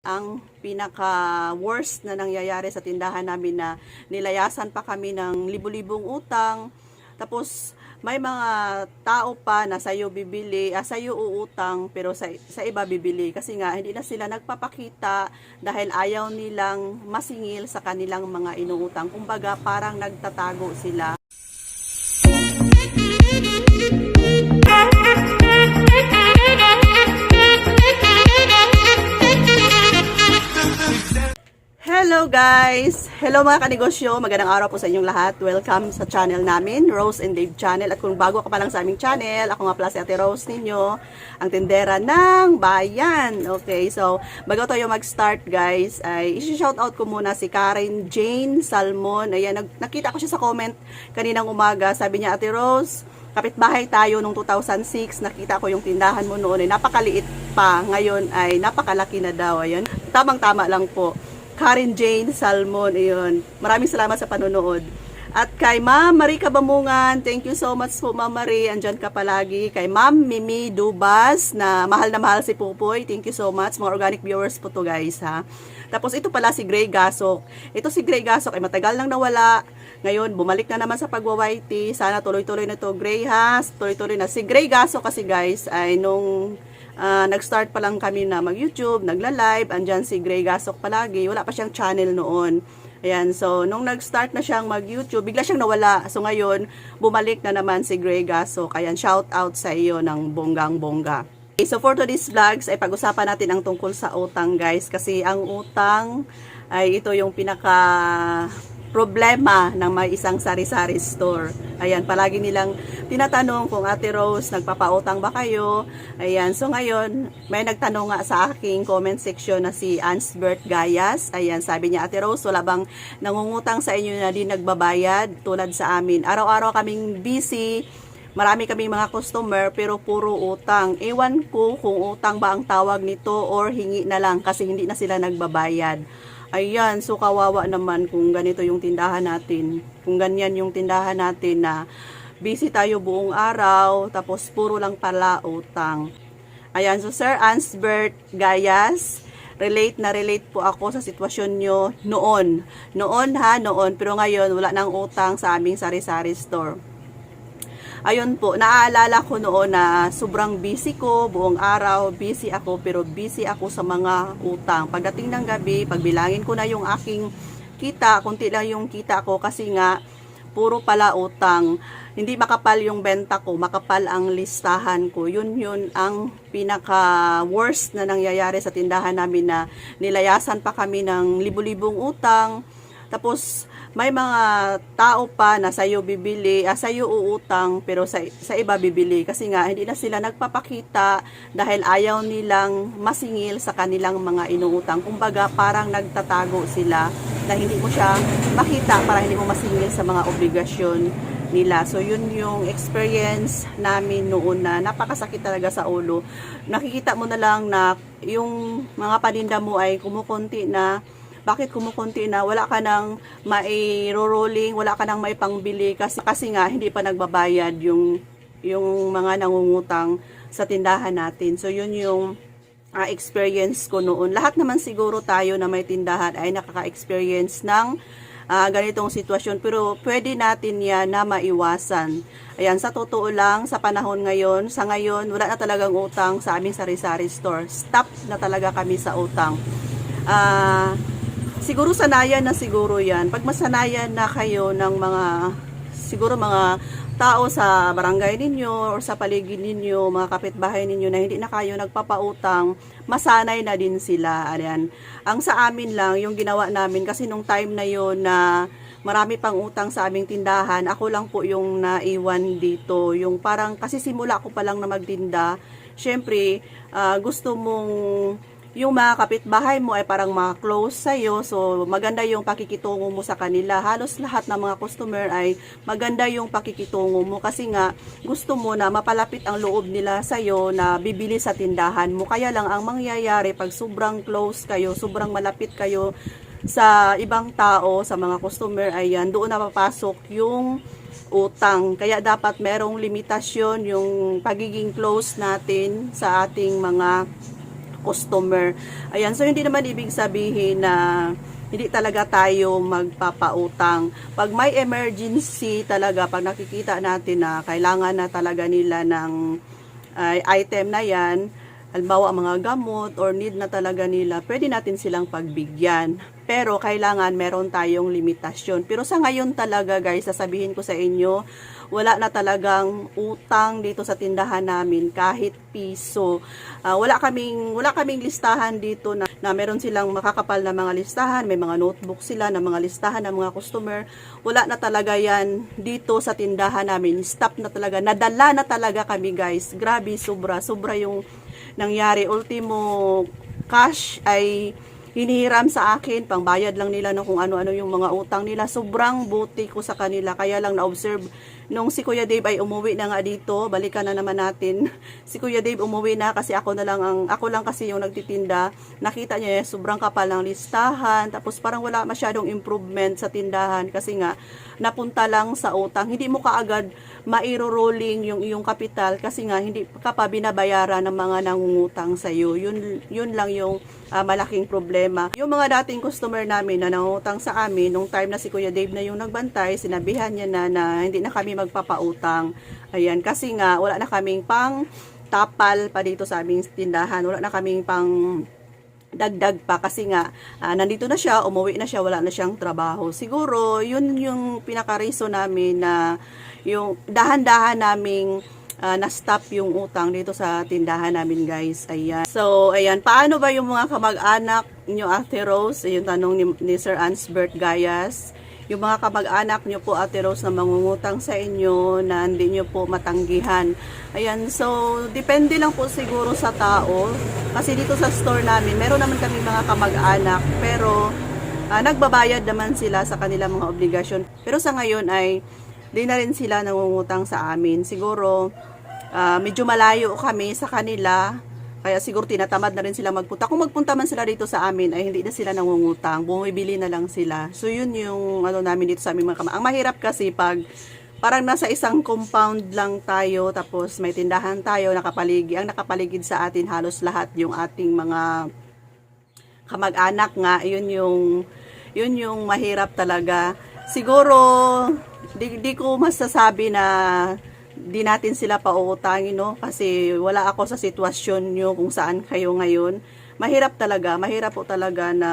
ang pinaka worst na nangyayari sa tindahan namin na nilayasan pa kami ng libu-libong utang tapos may mga tao pa na sa'yo bibili, ah, sa'yo uutang pero sa, sa iba bibili kasi nga hindi na sila nagpapakita dahil ayaw nilang masingil sa kanilang mga inuutang. Kumbaga parang nagtatago sila. Hello guys! Hello mga kanegosyo! Magandang araw po sa inyong lahat. Welcome sa channel namin, Rose and Dave Channel. At kung bago ka pa lang sa aming channel, ako nga pala si Ate Rose ninyo, ang tendera ng bayan. Okay, so bago tayo mag-start guys, ay isi-shoutout ko muna si Karen Jane Salmon. Ayan, nakita ko siya sa comment kaninang umaga. Sabi niya, Ate Rose, kapitbahay tayo nung 2006, nakita ko yung tindahan mo noon ay napakaliit pa. Ngayon ay napakalaki na daw. Ayan, tamang-tama lang po. Karen Jane Salmon, ayun. Maraming salamat sa panonood. At kay Ma'am Marie Kabamungan, thank you so much po Ma'am Marie, andyan ka palagi. Kay Ma'am Mimi Dubas, na mahal na mahal si Pupoy, thank you so much. Mga organic viewers po to guys ha. Tapos ito pala si Gray Gasok. Ito si Gray Gasok ay matagal nang nawala. Ngayon, bumalik na naman sa pagwa-whitey. Sana tuloy-tuloy na to Gray ha. Tuloy-tuloy na. Si Gray Gasok kasi guys ay nung Ah, nag-start pa lang kami na mag-YouTube, nagla-live, andyan si Gray Gasok palagi, wala pa siyang channel noon. Ayan, so nung nag-start na siyang mag-YouTube, bigla siyang nawala. So ngayon, bumalik na naman si Gray Gasok. Ayan, shout out sa iyo ng bonggang-bongga. Okay, so for today's vlogs ay pag-usapan natin ang tungkol sa utang guys kasi ang utang ay ito yung pinaka problema ng may isang sari-sari store. Ayan, palagi nilang tinatanong kung Ate Rose, nagpapautang ba kayo? Ayan, so ngayon, may nagtanong nga sa aking comment section na si Ansbert Gayas. Ayan, sabi niya, Ate Rose, wala bang nangungutang sa inyo na di nagbabayad tulad sa amin? Araw-araw kaming busy, marami kaming mga customer pero puro utang. Ewan ko kung utang ba ang tawag nito or hingi na lang kasi hindi na sila nagbabayad. Ayan, so kawawa naman kung ganito yung tindahan natin. Kung ganyan yung tindahan natin na busy tayo buong araw, tapos puro lang pala utang. Ayan, so Sir Ansbert Gayas, relate na relate po ako sa sitwasyon nyo noon. Noon ha, noon. Pero ngayon, wala nang utang sa aming sari-sari store ayun po, naaalala ko noon na sobrang busy ko, buong araw, busy ako, pero busy ako sa mga utang. Pagdating ng gabi, pagbilangin ko na yung aking kita, kunti lang yung kita ko kasi nga, puro pala utang. Hindi makapal yung benta ko, makapal ang listahan ko. Yun yun ang pinaka worst na nangyayari sa tindahan namin na nilayasan pa kami ng libu-libong utang. Tapos may mga tao pa na sa'yo bibili, ah, sa'yo uutang, pero sa, sa iba bibili. Kasi nga, hindi na sila nagpapakita dahil ayaw nilang masingil sa kanilang mga inuutang. Kumbaga, parang nagtatago sila na hindi mo siya makita para hindi mo masingil sa mga obligasyon nila. So, yun yung experience namin noon na napakasakit talaga sa ulo. Nakikita mo na lang na yung mga paninda mo ay kumukunti na bakit kumukunti na wala ka nang mai-rolling, wala ka nang may pangbili kasi kasi nga hindi pa nagbabayad yung yung mga nangungutang sa tindahan natin. So yun yung ah, experience ko noon. Lahat naman siguro tayo na may tindahan ay nakaka-experience ng ah, ganitong sitwasyon pero pwede natin yan na maiwasan. Ayan, sa totoo lang, sa panahon ngayon, sa ngayon, wala na talagang utang sa aming sari-sari store. Stop na talaga kami sa utang. Ah, siguro sanayan na siguro yan. Pag masanayan na kayo ng mga, siguro mga tao sa barangay ninyo or sa paligid ninyo, mga kapitbahay ninyo na hindi na kayo nagpapautang, masanay na din sila. Ayan. Ang sa amin lang, yung ginawa namin, kasi nung time na yon na marami pang utang sa aming tindahan, ako lang po yung naiwan dito. Yung parang, kasi simula ko pa lang na magtinda, syempre, ah, gusto mong yung mga kapitbahay mo ay parang mga close sa'yo. So, maganda yung pakikitungo mo sa kanila. Halos lahat ng mga customer ay maganda yung pakikitungo mo kasi nga gusto mo na mapalapit ang loob nila sa'yo na bibili sa tindahan mo. Kaya lang ang mangyayari pag sobrang close kayo, sobrang malapit kayo sa ibang tao, sa mga customer, ayan, doon na papasok yung utang. Kaya dapat merong limitasyon yung pagiging close natin sa ating mga customer. Ayan, so hindi naman ibig sabihin na hindi talaga tayo magpapautang. Pag may emergency talaga, pag nakikita natin na kailangan na talaga nila ng ay, item na yan, halimbawa mga gamot or need na talaga nila, pwede natin silang pagbigyan. Pero kailangan meron tayong limitasyon. Pero sa ngayon talaga guys, sasabihin ko sa inyo, wala na talagang utang dito sa tindahan namin kahit piso. Ah, wala kaming wala kaming listahan dito na, na meron silang makakapal na mga listahan, may mga notebook sila na mga listahan ng mga customer. Wala na talaga 'yan dito sa tindahan namin. Stop na talaga. Nadala na talaga kami guys. Grabe sobra, sobra yung nangyari. Ultimo cash ay hinihiram sa akin, pangbayad lang nila ng kung ano-ano yung mga utang nila. Sobrang buti ko sa kanila. Kaya lang na-observe nung si Kuya Dave ay umuwi na nga dito, balikan na naman natin. Si Kuya Dave umuwi na kasi ako na lang ang ako lang kasi yung nagtitinda. Nakita niya eh, sobrang kapal ng listahan, tapos parang wala masyadong improvement sa tindahan kasi nga napunta lang sa utang. Hindi mo kaagad mairo-rolling yung iyong kapital kasi nga hindi ka pa binabayaran ng mga nangungutang sa iyo. Yun yun lang yung ah, malaking problema. Yung mga dating customer namin na nangungutang sa amin nung time na si Kuya Dave na yung nagbantay, sinabihan niya na na hindi na kami magpapautang. Ayan, kasi nga wala na kaming pang tapal pa dito sa aming tindahan. Wala na kaming pang dagdag pa kasi nga ah, nandito na siya, umuwi na siya, wala na siyang trabaho. Siguro, yun yung pinaka-reason namin na yung dahan-dahan naming ah, na-stop yung utang dito sa tindahan namin guys. Ayan. So, ayan. Paano ba yung mga kamag-anak nyo, Ate Rose? Yung tanong ni, ni Sir Ansbert Gayas. Yung mga kamag-anak nyo po, Ate Rose, na mangungutang sa inyo, na hindi nyo po matanggihan. Ayan, so, depende lang po siguro sa tao. Kasi dito sa store namin, meron naman kami mga kamag-anak, pero ah, nagbabayad naman sila sa kanilang mga obligasyon. Pero sa ngayon ay, di na rin sila nangungutang sa amin. Siguro, ah, medyo malayo kami sa kanila, kaya siguro tinatamad na rin sila magpunta. Kung magpunta man sila dito sa amin, ay hindi na sila nangungutang. Bumibili na lang sila. So, yun yung ano namin dito sa aming mga kama. Ang mahirap kasi pag parang nasa isang compound lang tayo, tapos may tindahan tayo, nakapaligid. Ang nakapaligid sa atin halos lahat yung ating mga kamag-anak nga, yun yung yun yung mahirap talaga. Siguro di, di ko masasabi na di natin sila pauutangin no kasi wala ako sa sitwasyon nyo kung saan kayo ngayon. Mahirap talaga, mahirap po talaga na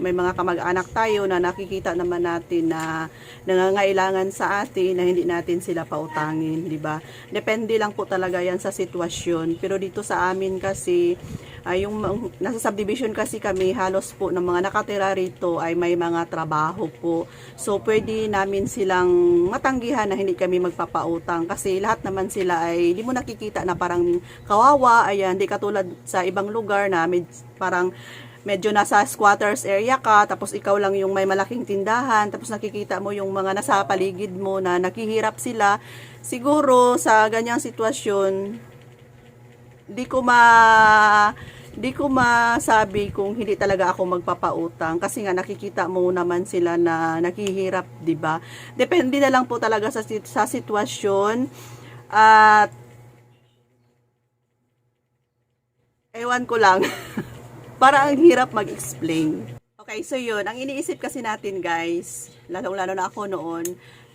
may mga kamag-anak tayo na nakikita naman natin na nangangailangan sa atin na hindi natin sila pautangin, di ba? Depende lang po talaga yan sa sitwasyon. Pero dito sa amin kasi ay yung mga- nasa subdivision kasi kami halos po ng mga nakatira rito ay may mga trabaho po. So pwede namin silang matanggihan na hindi kami magpapautang kasi lahat naman sila ay di mo nakikita na parang kawawa, ayan, di katulad sa ibang lugar na med, parang medyo nasa squatters area ka, tapos ikaw lang yung may malaking tindahan, tapos nakikita mo yung mga nasa paligid mo na naghihirap sila. Siguro sa ganyang sitwasyon, di ko ma di ko masabi kung hindi talaga ako magpapautang kasi nga nakikita mo naman sila na naghihirap, 'di ba? Depende na lang po talaga sa sa sitwasyon at ewan ko lang. Para ang hirap mag-explain. Okay, so yun, ang iniisip kasi natin guys, lalong-lalo na ako noon,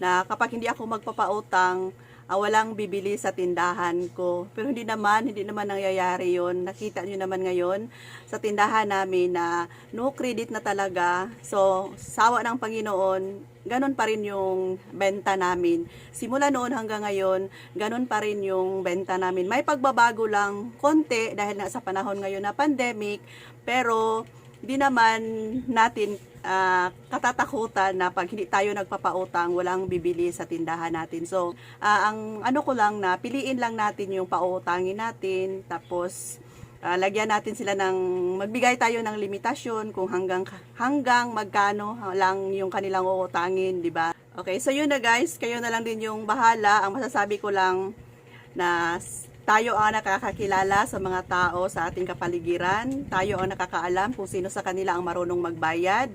na kapag hindi ako magpapautang, ah, walang bibili sa tindahan ko. Pero hindi naman, hindi naman nangyayari yon Nakita nyo naman ngayon sa tindahan namin na no credit na talaga. So, sawa ng Panginoon, ganun pa rin yung benta namin. Simula noon hanggang ngayon, ganun pa rin yung benta namin. May pagbabago lang konti dahil na sa panahon ngayon na pandemic, pero di naman natin ah, katatakutan na pag hindi tayo nagpapautang, walang bibili sa tindahan natin. So, ah, ang ano ko lang na piliin lang natin yung pautangin natin, tapos ah, lagyan natin sila ng magbigay tayo ng limitasyon kung hanggang hanggang magkano lang yung kanilang uutangin, di ba? Okay, so yun na guys, kayo na lang din yung bahala. Ang masasabi ko lang na Tayo ang nakakakilala sa mga tao sa ating kapaligiran. Tayo ang nakakaalam kung sino sa kanila ang marunong magbayad.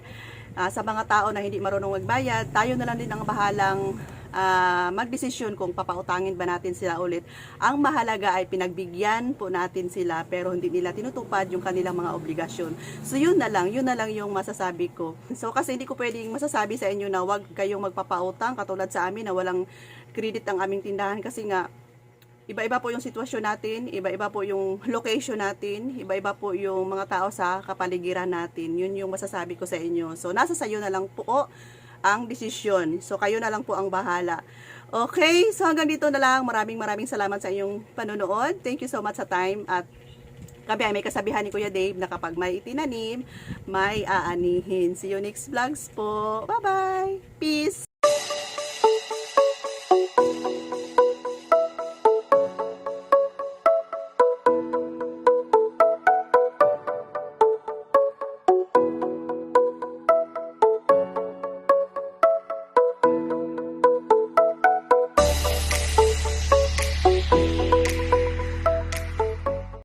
Ah, sa mga tao na hindi marunong magbayad, tayo na lang din ang bahalang ah, magdesisyon kung papautangin ba natin sila ulit. Ang mahalaga ay pinagbigyan po natin sila pero hindi nila tinutupad yung kanilang mga obligasyon. So yun na lang, yun na lang yung masasabi ko. So kasi hindi ko pwedeng masasabi sa inyo na wag kayong magpapautang katulad sa amin na walang credit ang aming tindahan kasi nga iba-iba po yung sitwasyon natin, iba-iba po yung location natin, iba-iba po yung mga tao sa kapaligiran natin. Yun yung masasabi ko sa inyo. So, nasa sayo na lang po ang desisyon. So, kayo na lang po ang bahala. Okay, so hanggang dito na lang. Maraming maraming salamat sa inyong panonood. Thank you so much sa time at kami ay may kasabihan ni Kuya Dave na kapag may itinanim, may aanihin. See you next vlogs po. Bye-bye! Peace!